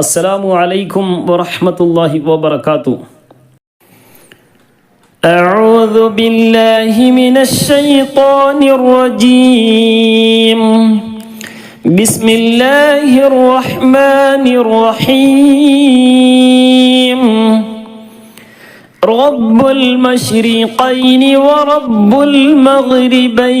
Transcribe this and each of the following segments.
السلام عليكم ورحمة الله وبركاته. أعوذ بالله من الشيطان الرجيم. بسم الله الرحمن الرحيم. رب المشرقين ورب المغربين.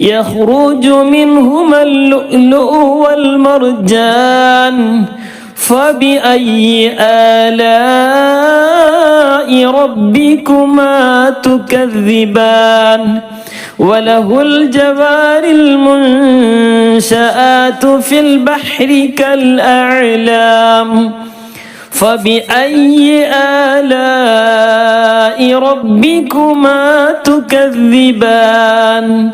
يخرج منهما اللؤلؤ والمرجان فبأي آلاء ربكما تكذبان؟ وله الجوار المنشآت في البحر كالأعلام. فبأي آلاء ربكما تكذبان؟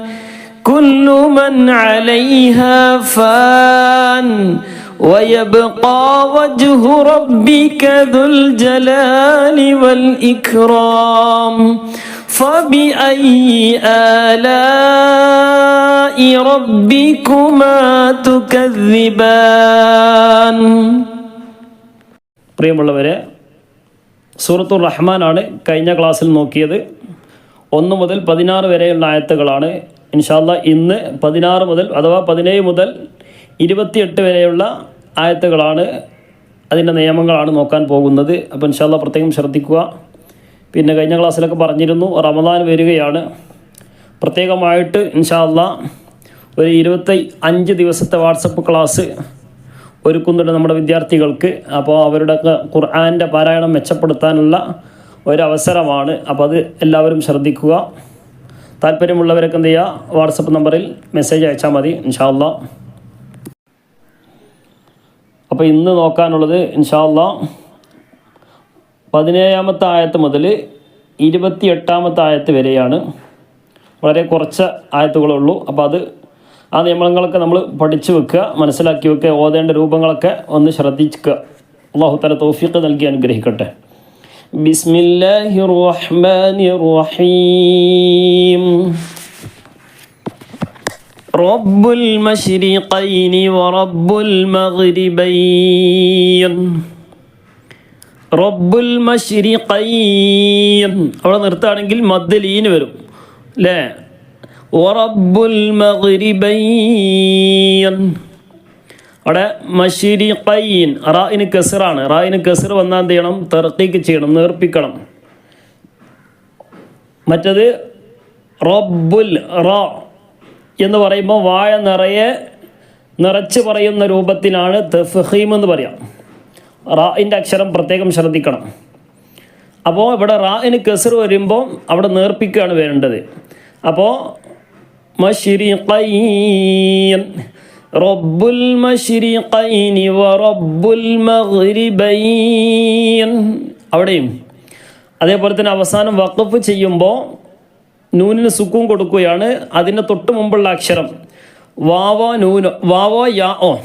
كل من عليها فان ويبقى وجه ربك ذو الجلال والإكرام فبأي آلاء ربكما تكذبان പ്രിയമുള്ളവരെ സൂറത്തുർ റഹ്മാനാണ് കഴിഞ്ഞ ക്ലാസ്സിൽ നോക്കിയത് ഒന്ന് മുതൽ പതിനാറ് വരെയുള്ള ആയത്തുകളാണ് ഇൻഷാല്ല ഇന്ന് പതിനാറ് മുതൽ അഥവാ പതിനേഴ് മുതൽ ഇരുപത്തിയെട്ട് വരെയുള്ള ആയത്തുകളാണ് അതിന്റെ നിയമങ്ങളാണ് നോക്കാൻ പോകുന്നത്. അപ്പോൾ ഇൻഷാല്ല പ്രത്യേകം ശ്രദ്ധിക്കുക. പിന്നെ കഴിഞ്ഞ ക്ലാസ്സിലൊക്കെ പറഞ്ഞിരുന്നു റമദാൻ വരികയാണ്. പ്രത്യേകമായിട്ട് ഇൻഷാല്ല ഒരു ഇരുപത്തി അഞ്ച് ദിവസത്തെ വാട്സപ്പ് ക്ലാസ് ഒരുക്കുന്നുണ്ട് നമ്മുടെ വിദ്യാർത്ഥികൾക്ക്. അപ്പോൾ അവരുടെ ഖുർആാന്റെ പാരായണം മെച്ചപ്പെടുത്താനുള്ള ഒരവസരമാണ്. അപ്പോൾ അത് എല്ലാവരും ശ്രദ്ധിക്കുക. താല്പര്യമുള്ളവരൊക്കെ എന്ത് ചെയ്യുക? വാട്സപ്പ് നമ്പറിൽ മെസ്സേജ് അയച്ചാൽ മതി. ഇൻഷാല്ല അപ്പോൾ ഇന്ന് നോക്കാനുള്ളത് ഇൻഷാല്ല പതിനേഴാമത്തെ ആയത്ത് മുതൽ ഇരുപത്തി എട്ടാമത്തെ ആയത്ത് വരെയാണ്. വളരെ കുറച്ച് ആയത്തുകളുള്ളൂ. അപ്പോൾ അത് ആ നിയമങ്ങളൊക്കെ നമ്മൾ പഠിച്ചു വെക്കുക മനസ്സിലാക്കി വെക്കുക ഓതേണ്ട രൂപങ്ങളൊക്കെ ഒന്ന് ശ്രദ്ധിക്കുക അള്ളാഹു തല തൗഫീഖ് നൽകി അനുഗ്രഹിക്കട്ടെ. ബിസ്മില്ലാഹി റഹ്മാനി റഹീം رب المشرقين ورب المغربين റബ്ബുൽ മഷ്രിഖൈൻ അവിടെ നിർത്തുകയാണെങ്കിൽ മദ്ദലീന് വരും അല്ലേ റബ്ബുൽ മഗ്രിബൈൻ അവിടെ മഷീരി കയ്യിൻ റായിന് കസിറാണ്. റായിന് കസിർ വന്നാൽ എന്ത് ചെയ്യണം? തെർക്കീക്ക് ചെയ്യണം നേർപ്പിക്കണം. മറ്റത് റബ്ബുൽ റ എന്ന് പറയുമ്പോൾ വായ നിറയെ നിറച്ച് പറയുന്ന രൂപത്തിലാണ് തഫ്ഹീം എന്ന് പറയാം. റായിന്റെ അക്ഷരം പ്രത്യേകം ശ്രദ്ധിക്കണം. അപ്പോൾ ഇവിടെ റായിന് കസർ വരുമ്പോൾ അവിടെ നേർപ്പിക്കുകയാണ് വേണ്ടത്. അപ്പോൾ മഷിരിഖൈൻ റബ്ബുൽ മഷ്രിഖൈനി വ റബ്ബുൽ അവിടെയും അതേപോലെ തന്നെ അവസാനം വഖഫ് ചെയ്യുമ്പോൾ നൂനിന് സുക്കൂൻ കൊടുക്കുകയാണ്. അതിന്റെ തൊട്ട് മുമ്പുള്ള അക്ഷരം വാവ നൂനോ വാവോ യാ ഓ.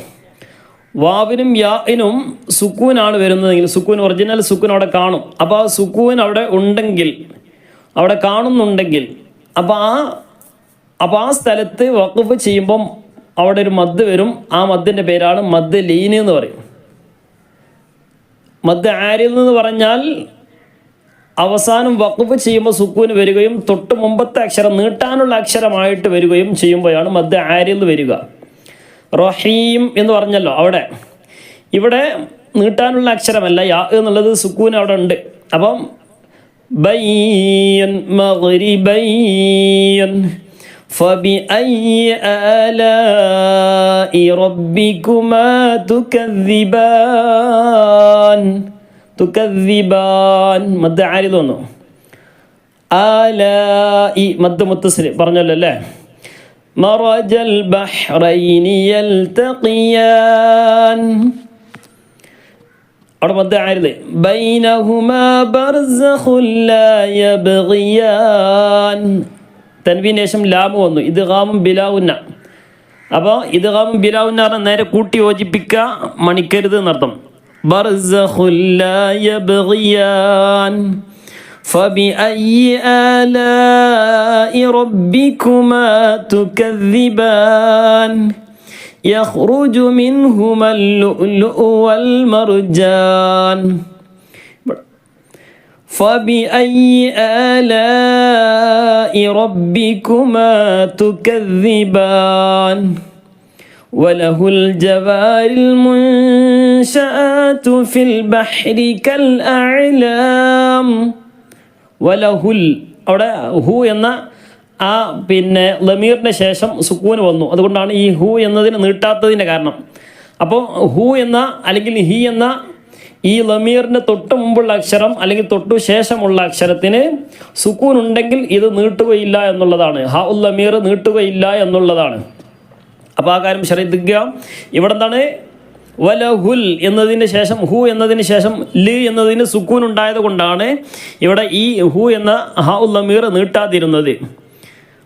വാവിനും യാഇനും സുക്കൂനാണ് വരുന്നതെങ്കിൽ സുക്കൂൻ ഒറിജിനൽ സുക്കൂൻ അവിടെ കാണും. അപ്പോൾ ആ സുക്കൂൻ അവിടെ ഉണ്ടെങ്കിൽ അവിടെ കാണുന്നുണ്ടെങ്കിൽ അപ്പോൾ ആ അപ്പോൾ ആ സ്ഥലത്ത് വഖഫ് ചെയ്യുമ്പം അവിടെ ഒരു മദ് വരും. ആ മദ്ദിന്റെ പേരാണ് മദ് ലീന് എന്ന് പറയും. മദ് ആരിൽ എന്ന് പറഞ്ഞാൽ അവസാനം വഖഫ് ചെയ്യുമ്പോൾ സുക്കൂന് വരികയും തൊട്ട് മുമ്പത്തെ അക്ഷരം നീട്ടാനുള്ള അക്ഷരമായിട്ട് വരികയും ചെയ്യുമ്പോഴാണ് മദ് ആരിൽ വരിക. റഹീം എന്ന് പറഞ്ഞല്ലോ അവിടെ. ഇവിടെ നീട്ടാനുള്ള അക്ഷരമല്ല യാ എന്നുള്ളത് സുക്കൂൻ അവിടെ ഉണ്ട്. അപ്പം ബയ്യൻ മഗ്രിബയ്യൻ فبأي آلاء ربكما تكذبان تكذبان മദ് ആരിത് വന്നു ആലായി മദ് മുത്തസിൽ പറഞ്ഞല്ലോ അല്ലേ مرج البحرين يلتقيان അവിടെ മധ്യ ആയത് ബൈനഹുമാ ബർസഖുൽ ലാ യബ്ഗിയാൻ തൻവീന് ശേഷം ലാമ് വന്നു ഇത് ഗാമും ബിലാവുന്ന അപ്പോൾ ഇത് ഗാമും ബിലാവുന്ന പറഞ്ഞാൽ നേരെ കൂട്ടി യോജിപ്പിക്കുക മണിക്കരുത് എന്നർത്ഥം ബർസഖുൽ ലാ യബ്ഗിയാൻ فبأي آلاء ربكما تكذبان يخرج منهما اللؤلؤ والمرجان فبأي آلاء ربكما تكذبان وله الجوار المنشآت في البحر كالأعلام വലഹുൽ അവിടെ ഹു എന്ന ആ പിന്നെ ലമീറിന് ശേഷം സുക്കൂന് വന്നു അതുകൊണ്ടാണ് ഈ ഹു എന്നതിന് നീട്ടാത്തതിൻ്റെ കാരണം അപ്പോൾ ഹു എന്ന അല്ലെങ്കിൽ ഹി എന്ന ഈ ലമീറിന് തൊട്ട് മുമ്പുള്ള അക്ഷരം അല്ലെങ്കിൽ തൊട്ടു ശേഷമുള്ള അക്ഷരത്തിന് സുക്കൂൻ ഉണ്ടെങ്കിൽ ഇത് നീട്ടുകയില്ല എന്നുള്ളതാണ്. ഹ ഉൽ ലമീർ നീട്ടുകയില്ല എന്നുള്ളതാണ്. അപ്പോൾ ആ കാര്യം ശ്രദ്ധിക്കുക. ഇവിടെ എന്താണ്? വലഹുൽ എന്നതിന് ശേഷം ഹു എന്നതിന് ശേഷം ലി എന്നതിന് സുക്കൂൻ ഉണ്ടായത് കൊണ്ടാണ് ഇവിടെ ഈ ഹു എന്ന ഹ ഉൽ ലമീർ നീട്ടാതിരുന്നത്.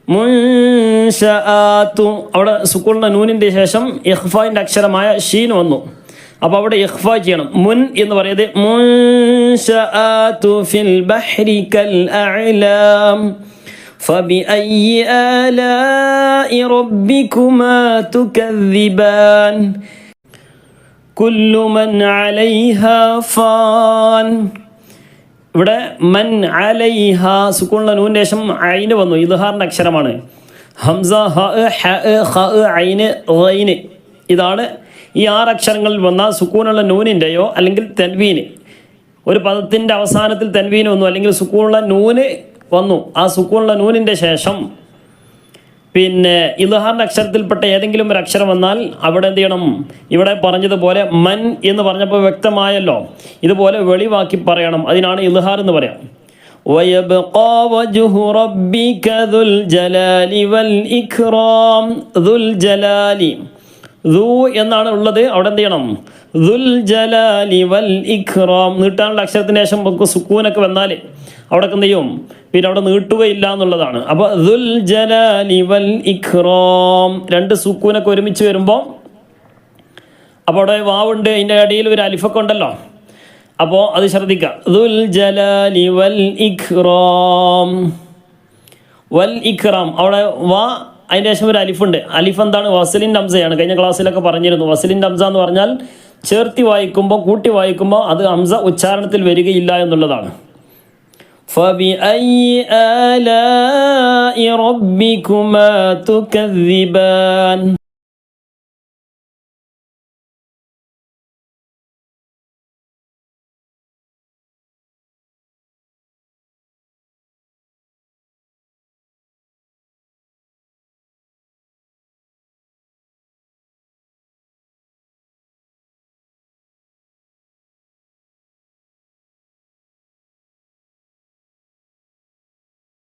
മുൻഷാത്തു അവിടെ സുക്കൂണിന്റെ നൂനിന്റെ ശേഷം ഇഹ്ഫാന്റെ അക്ഷരമായ ഷീൻ വന്നു. അപ്പോൾ അവിടെ ഇഹ്ഫ ചെയ്യണം മുൻ എന്ന് പറയുന്നത് മുൻഷാത്തു ഫിൽ ബഹ്രി കൽ അഅലാം فبأي آلاء ربكما تكذبان كل من عليها ഫാൻ ഇവിടെ മൻ അലൈഹ സുക്കൂണിലെ നൂൻ്റെ ശേഷം ഐന് വന്നു ഇദ്ഹാറിൻ്റെ അക്ഷരമാണ് ഹംസ ഹ ഹ ഹ ഐന് റൈന് ഇതാണ് ഈ ആറ് അക്ഷരങ്ങളിൽ വന്ന സുക്കൂണുള്ള നൂനിൻ്റെയോ അല്ലെങ്കിൽ തെൻവീന് ഒരു പദത്തിൻ്റെ അവസാനത്തിൽ തെൻവീന് വന്നു അല്ലെങ്കിൽ സുക്കൂണുള്ള നൂന് വന്നു ആ സുക്കൂണുള്ള നൂനിൻ്റെ ശേഷം പിന്നെ ഇൽഹാറിൻ്റെ അക്ഷരത്തിൽപ്പെട്ട ഏതെങ്കിലും ഒരു അക്ഷരം വന്നാൽ അവിടെ എന്ത് ചെയ്യണം ഇവിടെ പറഞ്ഞതുപോലെ മൻ എന്ന് പറഞ്ഞപ്പോൾ വ്യക്തമായല്ലോ ഇതുപോലെ വെളിവാക്കി പറയണം അതിനാണ് ഇൽഹാർ എന്ന് പറയാം ويبقى وجه ربك ذو الجلال والإكرام ذو الجلال ذو എന്നാണ് ഉള്ളത്. അവിടെ എന്ത് ചെയ്യണം? ദുൽ ജലാലി വൽ ഇഖ്റാം. നീട്ടാനുള്ള അക്ഷരത്തിന് ശേഷം നമുക്ക് സുക്കൂനൊക്കെ വന്നാൽ അവിടെ എന്ത് ചെയ്യും? പിന്നെ അവിടെ നീട്ടുകയില്ല എന്നുള്ളതാണ്. അപ്പോൾ ദുൽ ജലാലി വൽ ഇഖ്റാം. രണ്ട് സുക്കൂനൊക്കെ ഒരുമിച്ച് വരുമ്പോൾ അപ്പോൾ അവിടെ വാവുണ്ട് അതിന്റെ അടിയിൽ ഒരു അലിഫൊക്കെ ഉണ്ടല്ലോ. അപ്പോൾ അത് ശ്രദ്ധിക്കുക ദുൽ ജലാലി വൽ ഇഖ്റാം. വൽ ഇഖ്റാം. അവിടെ വാ അതിന്റെ ശേഷം ഒരു അലിഫുണ്ട്. അലിഫ് എന്താണ്? വസലിൻ ഹംസയാണ്. കഴിഞ്ഞ ക്ലാസ്സിലൊക്കെ പറഞ്ഞിരുന്നു. വസലിൻ ഹംസ എന്ന് പറഞ്ഞാൽ ചേർത്തി വായിക്കുമ്പോൾ കൂട്ടി വായിക്കുമ്പോൾ അത് ഹംസ ഉച്ചാരണത്തിൽ വരികയില്ല എന്നുള്ളതാണ്. ഫബി